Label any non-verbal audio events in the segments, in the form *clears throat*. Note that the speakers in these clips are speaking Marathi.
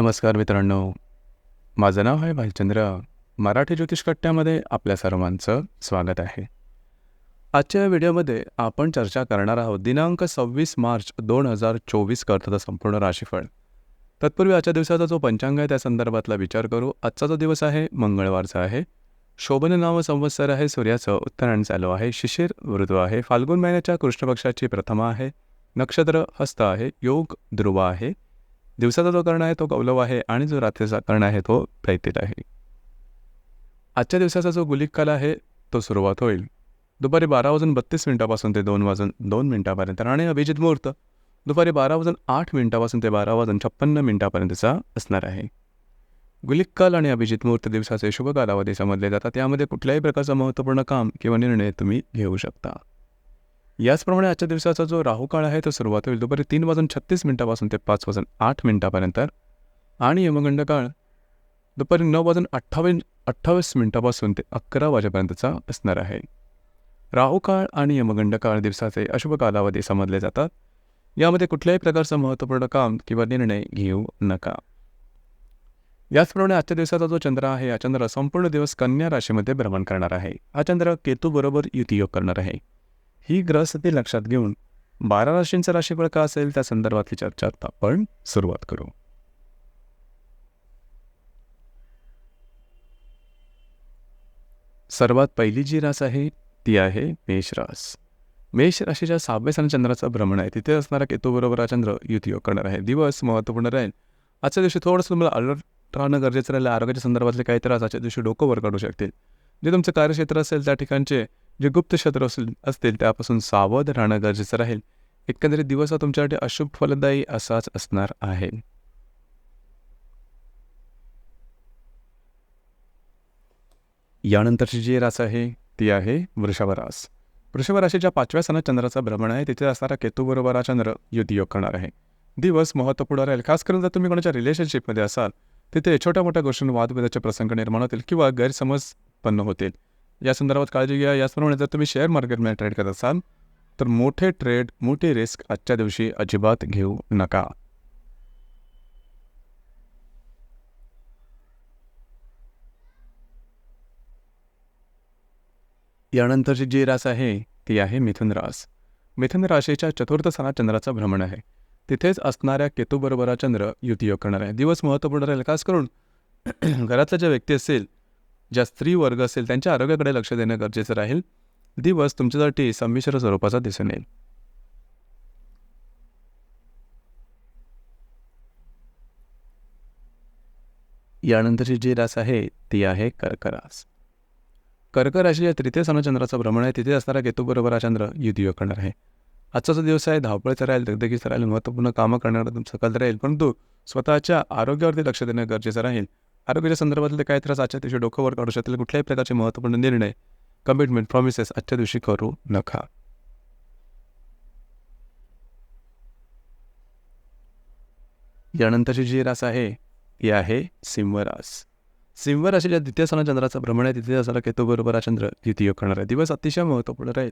नमस्कार मित्रांनो. माझं नाव आहे भालचंद्र. मराठी ज्योतिष कट्ट्यामध्ये आपल्या सर्वांचं स्वागत आहे. आजच्या या व्हिडिओमध्ये आपण चर्चा करणार आहोत दिनांक सव्वीस मार्च दोन हजार चोवीस करताचा संपूर्ण राशीफळ. तत्पूर्वी आजच्या दिवसाचा जो पंचांग आहे त्या संदर्भातला विचार करू. आजचा जो दिवस आहे मंगळवारचा आहे. शोभन नाव संवत्सर आहे सूर्याचं उत्तरायण चालू आहे शिशिर ऋतू आहे फाल्गुन महिन्याच्या कृष्णपक्षाची प्रथमा आहे नक्षत्र हस्त आहे योग ध्रुवा आहे दिवसाचा जो कर्ण आहे तो कौलव आहे आणि जो रात्रीचा कर्ण आहे तो प्रेतीत आहे. आजच्या दिवसाचा जो गुलिक काल आहे तो सुरुवात होईल. दुपारी बारा वाजून बत्तीस मिनिटापासून ते दोन वाजून दोन मिनिटापर्यंत आणि अभिजित मुहूर्त. दुपारी बारा वाजून आठ मिनिटापासून ते बारा वाजून छप्पन्न मिनिटापर्यंतचा असणार आहे. गुलिक काल आणि अभिजित मुहूर्त दिवसाचे शुभ कालावधी समजले जातात. त्यामध्ये कुठल्याही प्रकारचं महत्त्वपूर्ण काम किंवा निर्णय तुम्ही घेऊ शकता. याचप्रमाणे आजच्या दिवसाचा जो राहू काळ आहे तो सुरुवात होईल. दुपारी तीन वाजून छत्तीस मिनिटापासून ते पाच वाजून आठ मिनिटापर्यंत. आणि यमगंड काळ दुपारी नऊ वाजून अठ्ठावीस अठ्ठावीस मिनिटापासून ते अकरा वाजेपर्यंतचा असणार आहे. राहू काळ आणि यमगंड काळ दिवसाचे अशुभ कालावधी समजले जातात. यामध्ये कुठल्याही प्रकारचं महत्त्वपूर्ण काम किंवा निर्णय घेऊ नका. याचप्रमाणे आजच्या दिवसाचा जो चंद्र आहे हा चंद्र संपूर्ण दिवस कन्या राशीमध्ये भ्रमण करणार आहे. हा चंद्र केतूबरोबर युतीयोग युतियोग करणार आहे. ही ग्रहस्थिती लक्षात घेऊन बारा राशींचं राशीफळ का असेल त्या संदर्भातली चर्चा आता आपण सुरुवात करू. सर्वात पहिली जी रास आहे ती आहे मेष रास. मेष राशीच्या सहाव्या स्थानी चंद्राचं भ्रमण आहे. तिथे असणारा केतूबरोबर हा चंद्र युतियोग करणार आहे. दिवस महत्त्वपूर्ण राहील. आजच्या दिवशी थोडंसं तुम्हाला अलर्ट राहणं गरजेचं राहिलं. आरोग्याच्या संदर्भातले काही त्रास आजच्या दिवशी डोकं वर काढू शकतील. जे तुमचं कार्यक्षेत्र असेल त्या ठिकाणचे जे गुप्त शत्रू असेल असतील त्यापासून सावध राहणं गरजेचं राहील. एकंदरीत दिवस हा तुमच्यासाठी अशुभ फलदायी असाच असणार आहे. यानंतरची जी रास आहे ती आहे वृषभ रास. वृषभ राशीच्या पाचव्या सणात चंद्राचा भ्रमण आहे. तिथे असणारा केतू बरोबर हा चंद्र युद्धयोग करणार आहे. दिवस महत्त्वपूर्ण राहील. खास करून जर तुम्ही कोणाच्या रिलेशनशिपमध्ये असाल तिथे छोट्या मोठ्या गोष्टींवर वादविदाचे प्रसंग निर्माण होतील किंवा गैरसमज उत्पन्न होतील. या संदर्भात काळजी घ्या. याचप्रमाणे जर तुम्ही शेअर मार्केटमध्ये ट्रेड करत असाल तर मोठे ट्रेड मोठी रिस्क आजच्या दिवशी अजिबात घेऊ नका. यानंतरची जी रास आहे ती आहे मिथुन रास. मिथुन राशीच्या चतुर्थ स्थानात चंद्राचं भ्रमण आहे. तिथेच असणाऱ्या केतूबरोबर चंद्र युतियोग करणार आहे. दिवस महत्त्वपूर्ण राहील. खास करून *clears throat* घरातला ज्या व्यक्ती असेल ज्या स्त्री वर्ग असेल त्यांच्या आरोग्याकडे लक्ष देणं गरजेचं राहील. दिवस तुमच्यासाठी संमिश्र स्वरूपाचा दिसून येईल. यानंतरची जी रास आहे ती आहे कर्करास. कर्क राशीच्या तृतीय चंद्राचं भ्रमण आहे. तिथे असणारा केतूबरोबर हा चंद्र युद्ध करणार आहे. आजचा जो दिवस आहे धावपळीचा राहील दगदगीचा राहील महत्त्वपूर्ण कामं करणारा तुमचं कल राहील परंतु स्वतःच्या आरोग्यावरती लक्ष देणं गरजेचं राहील. आरोग्याच्या संदर्भातले काही त्रास आजच्या दिवशी डोक्यावर काढू शकतील. कुठल्याही प्रकारचे महत्त्वपूर्ण निर्णय कमिटमेंट प्रॉमिसेस आजच्या दिवशी करू नका. यानंतरची जी रास आहे ती आहे सिंहरास. सिंह राशीच्या द्वितीय सणा चंद्राचा भ्रमण आहे. तिथे असणारा केतू बरोबर हा चंद्र द्वितीय करणार आहे. दिवस अतिशय महत्त्वपूर्ण राहील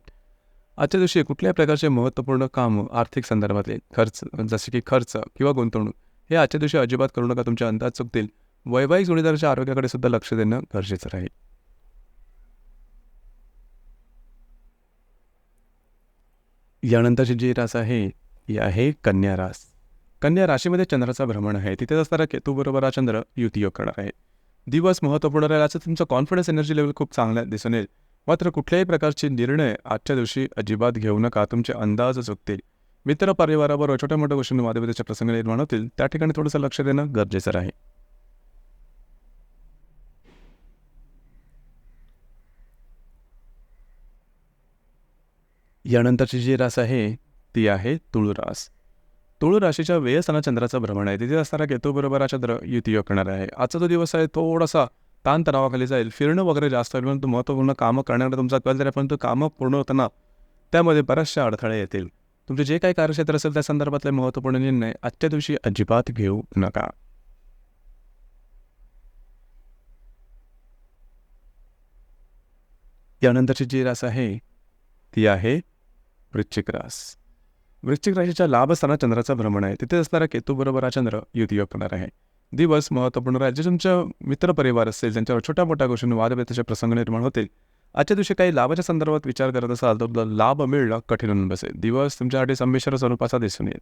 आजच्या दिवशी कुठल्याही प्रकारचे महत्त्वपूर्ण काम आर्थिक संदर्भातले खर्च जसे की खर्च किंवा गुंतवणूक हे आजच्या दिवशी अजिबात करू नका. तुमचे अंदाज चुकतील. वैवाहिक जोडीदाराच्या आरोग्याकडे सुद्धा लक्ष देणं गरजेचं राहील. यानंतरची जी रास आहे ही आहे कन्या रास. कन्या राशीमध्ये चंद्राचा भ्रमण आहे. तिथेच असणारा केतू बरोबर हा चंद्र युतीयोग करणार आहे. दिवस महत्त्वपूर्ण राहील असं तुमचं कॉन्फिडन्स एनर्जी लेवल खूप चांगल्या दिसून येईल. मात्र कुठल्याही प्रकारचे निर्णय आजच्या दिवशी अजिबात घेऊ नका. तुमचे अंदाज चुकतील. मित्र परिवाराबरोबर छोट्या मोठ्या गोष्टींना वादविवादाच्या प्रसंग निर्माण होतील. त्या ठिकाणी थोडंसं लक्ष देणं गरजेचं राहील. यानंतरची जी रास आहे ती आहे तुळू रास तुळू राशीच्या चंद्राचं भ्रमण आहे. तिथे असणारा केतूबरोबर हा चंद्र युतियोग करणार आहे. आजचा जो दिवस आहे थोडासा ताणतणावाखाली जाईल. फिरणं वगैरे जास्त होईल परंतु महत्त्वपूर्ण कामं करण्याकडे तुमचा कल जरी परंतु कामं पूर्ण होताना त्यामध्ये बऱ्याचशा अडथळे येतील. तुमचे जे काही कार्यक्षेत्र असेल त्या संदर्भातले महत्त्वपूर्ण निर्णय आजच्या दिवशी अजिबात घेऊ नका. यानंतरची जी रास आहे ती आहे वृश्चिक रास. वृश्चिक राशीच्या असताना चंद्राचं भ्रमण आहे. तिथे असणारा केतू बरोबर हा चंद्र युतियोग करणार आहे. दिवस महत्त्वपूर्ण राहील. जे तुमच्या मित्रपरिवार असेल त्यांच्यावर छोट्या मोठ्या गोष्टींनी वादव्यताचे प्रसंग निर्माण होतील आजच्या दिवशी काही लाभाच्या संदर्भात विचार करत असाल तर लाभ मिळणं कठीण होऊन बसेल. दिवस तुमच्यासाठी संमिश्र स्वरूपाचा दिसून येईल.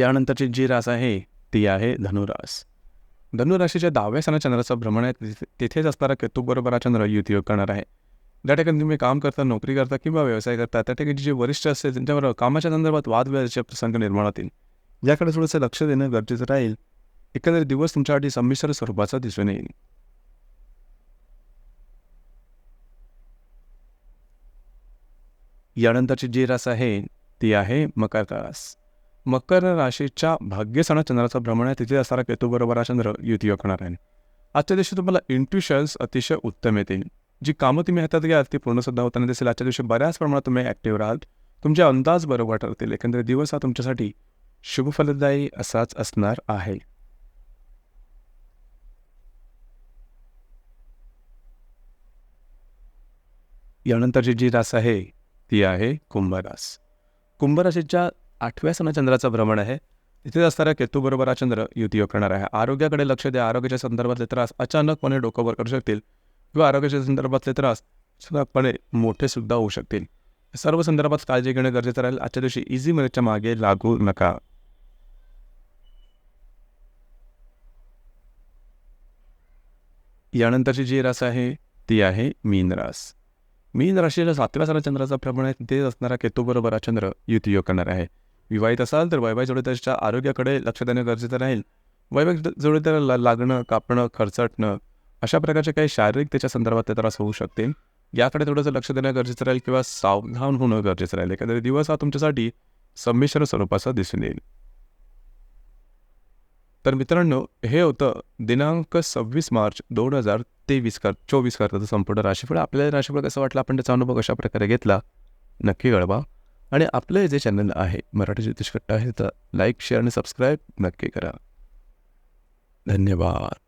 यानंतरची जी रास आहे ती आहे धनुरास. धनुराशीच्या दहाव्या सणा चंद्राचा भ्रमण आहे. तिथेच असणारा केतूबरोबर हा चंद्र युतियोग करणार आहे. ज्या ठिकाणी तुम्ही काम करता नोकरी करता किंवा व्यवसाय करता त्या ठिकाणी जे वरिष्ठ असतील त्यांच्यावर कामाच्या संदर्भात वादविवादाचे प्रसंग निर्माण होतील. याकडे थोडंसं लक्ष देणं गरजेचं राहील. एकंदरीत दिवस तुमच्यासाठी संमिश्र स्वरूपाचा दिसून येईल. यानंतरची जी रास आहे ती आहे मकर रास. मकर राशीच्या भाग्यसणा चंद्राचा भ्रमण आहे. तिथे असणारा केतूबरोबर हा चंद्र युती करणार आहे. आजच्या दिवशी तुम्हाला इंट्युशन्स अतिशय उत्तम येतील. जी कामं तुम्ही हातात घ्याल ती पूर्ण सुद्धा होताना दिसेल. आजच्या दिवशी बऱ्याच प्रमाणात तुम्ही ॲक्टिव्ह राहाल. तुमचे अंदाज बरोबर ठरतील. एकंदरीत दिवस हा तुमच्यासाठी शुभफलदायी असाच असणार आहे. यानंतरची जी रास आहे ती आहे कुंभरास. कुंभराशीच्या आठव्या सणा चंद्राचं भ्रमण आहे. तिथे असणाऱ्या केतूबरोबर हा चंद्र युतीयोग करणार आहे. आरोग्याकडे लक्ष द्या. आरोग्याच्या संदर्भातले त्रास अचानकपणे डोकं वर करू शकतील किंवा आरोग्याच्या संदर्भातले त्रास अचानकपणे मोठे सुद्धा होऊ शकतील. सर्व संदर्भात काळजी घेणं गरजेचं राहील. आजच्या दिवशी इझी मिनिटच्या मागे लागू नका. यानंतरची जी रास आहे ती आहे मीन रास. मीन राशीला सातव्या साला चंद्राचा भ्रमण आहे. तिथे असणारा केतूबरोबर हा चंद्र युतीयोग करणार आहे. विवाहित असाल तर वैवाहिक जोडीदाराच्या आरोग्याकडे लक्ष देणं गरजेचं राहील. वैवाहिक जोडीदाराला लागणं कापणं खर्चटणं अशा प्रकारचे काही शारीरिक त्याच्या संदर्भात ते त्रास होऊ शकतील याकडे थोडंसं लक्ष देणं गरजेचं राहील किंवा सावधान होणं गरजेचं राहील. एखादा दिवस हा तुमच्यासाठी संमिश्र स्वरूपाचा दिसून येईल. तर मित्रांनो हे होतं दिनांक सव्वीस मार्च दोन हजार तेवीस कर चोवीस करताचं संपूर्ण राशीफळ. आपल्याला राशीफळ कसं वाटलं आपण त्याचा अनुभव कशा प्रकारे घेतला? नक्की कळवा. आणि आपलं हे जे चॅनल आहे मराठी ज्योतिष कट्टा आहे तर लाईक शेअर आणि सबस्क्राईब नक्की करा. धन्यवाद.